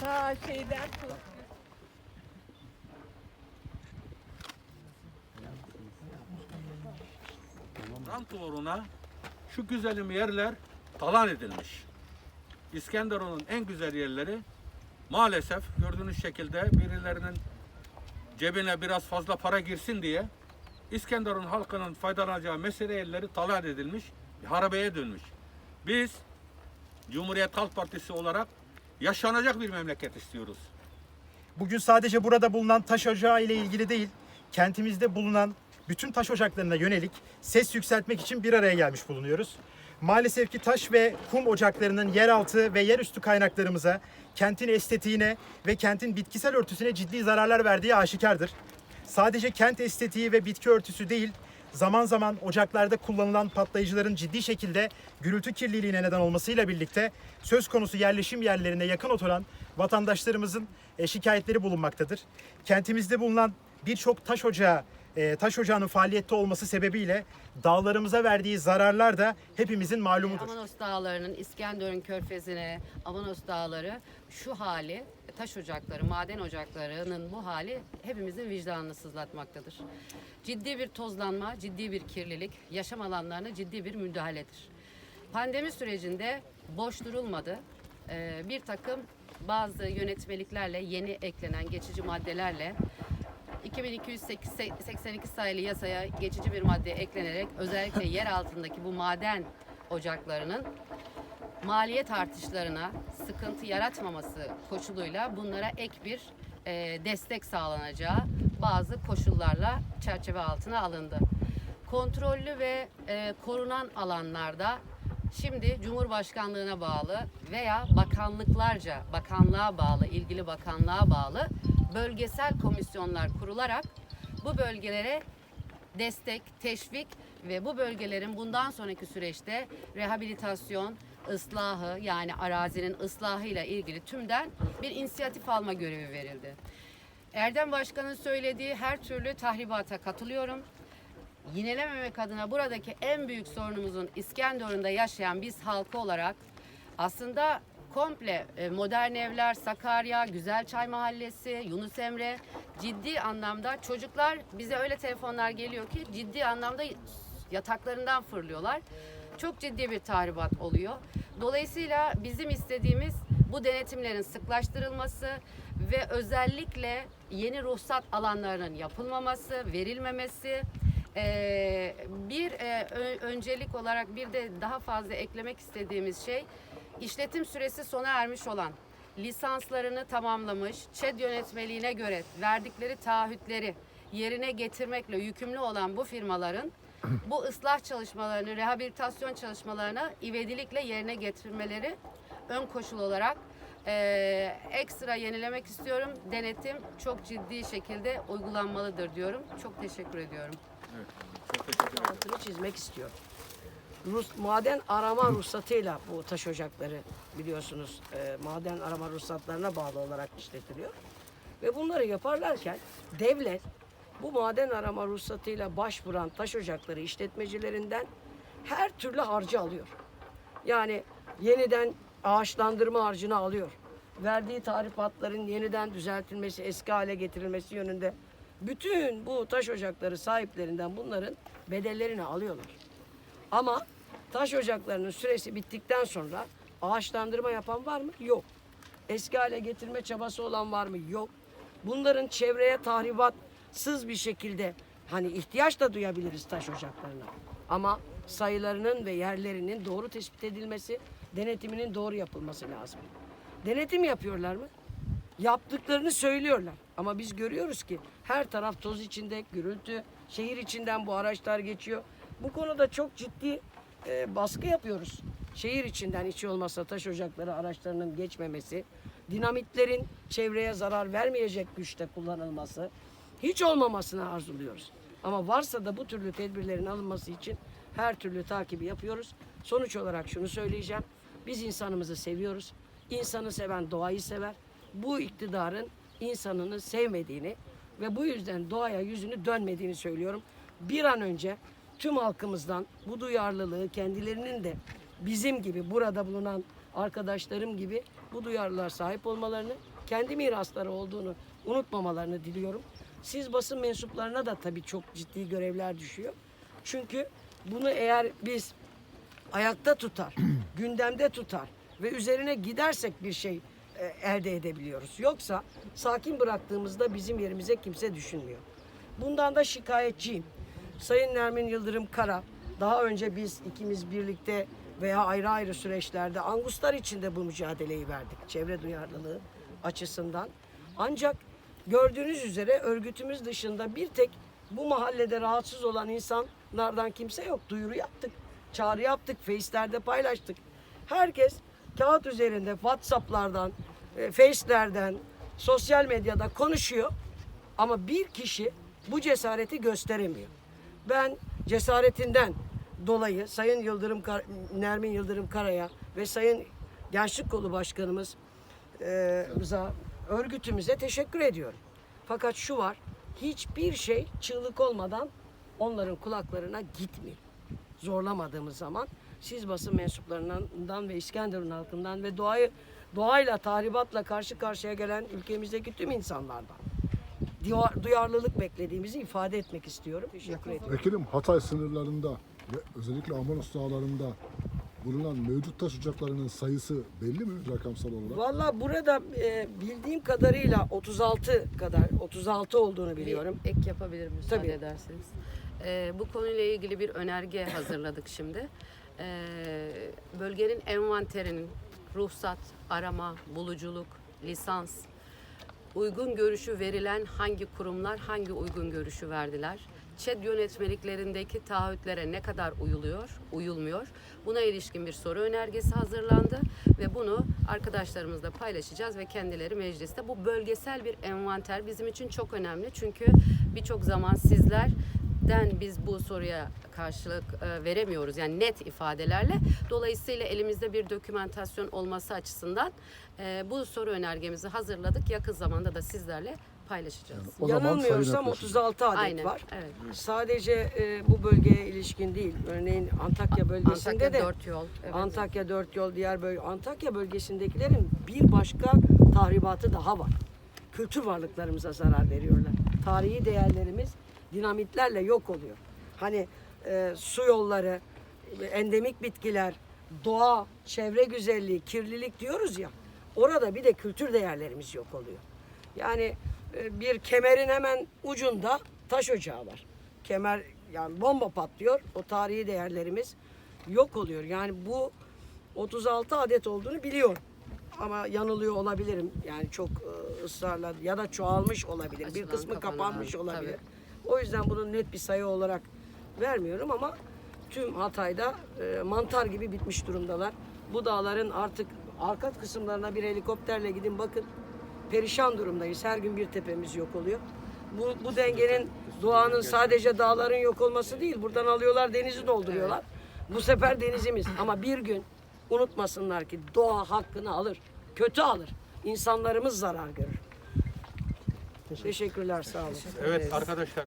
Ta şeyden. Rant uğruna şu güzelim yerler talan edilmiş. İskenderun'un en güzel yerleri maalesef gördüğünüz şekilde birilerinin cebine biraz fazla para girsin diye İskenderun halkının faydalanacağı mesire yerleri talan edilmiş, harabeye dönmüş. Biz Cumhuriyet Halk Partisi olarak yaşanacak bir memleket istiyoruz. Bugün sadece burada bulunan taş ocağı ile ilgili değil, kentimizde bulunan bütün taş ocaklarına yönelik ses yükseltmek için bir araya gelmiş bulunuyoruz. Maalesef ki taş ve kum ocaklarının yeraltı ve yerüstü kaynaklarımıza, kentin estetiğine ve kentin bitkisel örtüsüne ciddi zararlar verdiği aşikardır. Sadece kent estetiği ve bitki örtüsü değil, zaman zaman ocaklarda kullanılan patlayıcıların ciddi şekilde gürültü kirliliğine neden olmasıyla birlikte söz konusu yerleşim yerlerine yakın oturan vatandaşlarımızın e, şikayetleri bulunmaktadır. Kentimizde bulunan birçok taş ocağı e, taş ocağının faaliyette olması sebebiyle dağlarımıza verdiği zararlar da hepimizin malumudur. Amanos Dağları'nın İskenderun Körfezi'ne Amanos Dağları şu hali taş ocakları, maden ocaklarının bu hali hepimizin vicdanını sızlatmaktadır. Ciddi bir tozlanma, ciddi bir kirlilik, yaşam alanlarına ciddi bir müdahaledir. Pandemi sürecinde boş durulmadı. Ee, bir takım bazı yönetmeliklerle, yeni eklenen geçici maddelerle 2282 sayılı yasaya geçici bir madde eklenerek özellikle yer altındaki bu maden ocaklarının maliyet artışlarına sıkıntı yaratmaması koşuluyla bunlara ek bir e, destek sağlanacağı bazı koşullarla çerçeve altına alındı. Kontrollü ve e, korunan alanlarda şimdi Cumhurbaşkanlığına bağlı veya bakanlıklarca bakanlığa bağlı, ilgili bakanlığa bağlı bölgesel komisyonlar kurularak bu bölgelere destek, teşvik ve bu bölgelerin bundan sonraki süreçte rehabilitasyon, ıslahı yani arazinin ıslahıyla ilgili tümden bir inisiyatif alma görevi verildi. Erdem Başkan'ın söylediği her türlü tahribata katılıyorum. Yinelememek adına buradaki en büyük sorunumuzun İskenderun'da yaşayan biz halkı olarak aslında komple e, modern evler, Sakarya, Güzelçay Mahallesi, Yunus Emre ciddi anlamda çocuklar bize öyle telefonlar geliyor ki ciddi anlamda yataklarından fırlıyorlar. Çok ciddi bir tahribat oluyor. Dolayısıyla bizim istediğimiz bu denetimlerin sıklaştırılması ve özellikle yeni ruhsat alanlarının yapılmaması, verilmemesi, bir öncelik olarak bir de daha fazla eklemek istediğimiz şey işletim süresi sona ermiş olan lisanslarını tamamlamış ÇED yönetmeliğine göre verdikleri taahhütleri yerine getirmekle yükümlü olan bu firmaların bu ıslah çalışmalarını, rehabilitasyon çalışmalarını ivedilikle yerine getirmeleri ön koşul olarak eee, ekstra yenilemek istiyorum. Denetim çok ciddi şekilde uygulanmalıdır diyorum. Çok teşekkür ediyorum. altını çizmek istiyorum. Rus, maden arama ruhsatıyla bu taş ocakları biliyorsunuz e, maden arama ruhsatlarına bağlı olarak işletiliyor. Ve bunları yaparlarken devlet bu maden arama ruhsatıyla başvuran taş ocakları işletmecilerinden her türlü harcı alıyor. Yani yeniden ağaçlandırma harcını alıyor. Verdiği tarifatların yeniden düzeltilmesi, eski hale getirilmesi yönünde bütün bu taş ocakları sahiplerinden bunların bedellerini alıyorlar. Ama taş ocaklarının süresi bittikten sonra ağaçlandırma yapan var mı? Yok. Eski hale getirme çabası olan var mı? Yok. Bunların çevreye tahribatsız bir şekilde hani ihtiyaç da duyabiliriz taş ocaklarına. Ama sayılarının ve yerlerinin doğru tespit edilmesi, denetiminin doğru yapılması lazım. Denetim yapıyorlar mı? Yaptıklarını söylüyorlar. Ama biz görüyoruz ki her taraf toz içinde, gürültü, şehir içinden bu araçlar geçiyor. Bu konuda çok ciddi e, baskı yapıyoruz. Şehir içinden hiç olmazsa taş ocakları araçlarının geçmemesi, dinamitlerin çevreye zarar vermeyecek güçte kullanılması, hiç olmamasını arzuluyoruz. Ama varsa da bu türlü tedbirlerin alınması için her türlü takibi yapıyoruz. Sonuç olarak şunu söyleyeceğim. Biz insanımızı seviyoruz. İnsanı seven doğayı sever. Bu iktidarın insanını sevmediğini ve bu yüzden doğaya yüzünü dönmediğini söylüyorum. Bir an önce tüm halkımızdan bu duyarlılığı kendilerinin de bizim gibi burada bulunan arkadaşlarım gibi bu duyarlılığa sahip olmalarını, kendi mirasları olduğunu unutmamalarını diliyorum. Siz basın mensuplarına da tabii çok ciddi görevler düşüyor. Çünkü bunu eğer biz ayakta tutar, gündemde tutar ve üzerine gidersek bir şey e, elde edebiliyoruz. Yoksa sakin bıraktığımızda bizim yerimize kimse düşünmüyor. Bundan da şikayetçiyim. Sayın Nermin Yıldırım Kara, daha önce biz ikimiz birlikte veya ayrı ayrı süreçlerde Anguslar için de bu mücadeleyi verdik. Çevre duyarlılığı açısından. Ancak gördüğünüz üzere örgütümüz dışında bir tek bu mahallede rahatsız olan insanlardan kimse yok. Duyuru yaptık, çağrı yaptık, face'lerde paylaştık. Herkes kağıt üzerinde WhatsApp'lardan, e, Face'lerden, sosyal medyada konuşuyor. Ama bir kişi bu cesareti gösteremiyor. Ben cesaretinden dolayı Sayın Yıldırım Kar- Nermin Yıldırım Kara'ya ve Sayın Gençlik Kolu Başkanımız e, örgütümüze teşekkür ediyorum. Fakat şu var, hiçbir şey çığlık olmadan onların kulaklarına gitmiyor. Zorlamadığımız zaman siz basın mensuplarından ve İskenderun halkından ve doğayı doğayla tahribatla karşı karşıya gelen ülkemizdeki tüm insanlardan duyar- duyarlılık beklediğimizi ifade etmek istiyorum. Teşekkür ediyorum. Vekilim Hatay sınırlarında ve özellikle Amanos dağlarında bulunan mevcut taş ocaklarının sayısı belli mi rakamsal olarak? Valla burada e, bildiğim kadarıyla 36 kadar 36 olduğunu biliyorum. Bir ek yapabilirim müsaade Tabii. ederseniz. Ee, bu konuyla ilgili bir önerge hazırladık şimdi. Ee, bölgenin envanterinin ruhsat, arama, buluculuk, lisans, uygun görüşü verilen hangi kurumlar hangi uygun görüşü verdiler? ÇED yönetmeliklerindeki taahhütlere ne kadar uyuluyor, uyulmuyor? Buna ilişkin bir soru önergesi hazırlandı ve bunu arkadaşlarımızla paylaşacağız ve kendileri mecliste. Bu bölgesel bir envanter bizim için çok önemli çünkü birçok zaman sizlerden biz bu soruya karşılık e, veremiyoruz yani net ifadelerle. Dolayısıyla elimizde bir dokümentasyon olması açısından e, bu soru önergemizi hazırladık. Yakın zamanda da sizlerle paylaşacağız. O zaman sayı Yanılmıyorsam netleşir. 36 adet Aynen. var. Evet. Sadece e, bu bölgeye ilişkin değil. Örneğin Antakya bölgesinde Antakya de dört yol. Evet. Antakya dört yol diğer bölge Antakya bölgesindekilerin bir başka tahribatı daha var. Kültür varlıklarımıza zarar veriyorlar. Tarihi değerlerimiz dinamitlerle yok oluyor. Hani e, su yolları, endemik bitkiler, doğa, çevre güzelliği, kirlilik diyoruz ya. Orada bir de kültür değerlerimiz yok oluyor. Yani bir kemerin hemen ucunda taş ocağı var. Kemer yani bomba patlıyor. O tarihi değerlerimiz yok oluyor. Yani bu 36 adet olduğunu biliyorum. Ama yanılıyor olabilirim. Yani çok e, ısrarla ya da çoğalmış olabilir. bir Açılan, kısmı kapanan, kapanmış olabilir. tabii. O yüzden bunu net bir sayı olarak vermiyorum ama tüm Hatay'da e, mantar gibi bitmiş durumdalar. Bu dağların artık arka kısımlarına bir helikopterle gidin bakın. Perişan durumdayız. Her gün bir tepemiz yok oluyor. Bu, bu dengenin doğanın sadece dağların yok olması değil. Buradan alıyorlar denizi dolduruyorlar. Bu sefer denizimiz. Ama bir gün unutmasınlar ki doğa hakkını alır. Kötü alır. İnsanlarımız zarar görür. Teşekkürler sağ olun. Evet arkadaşlar.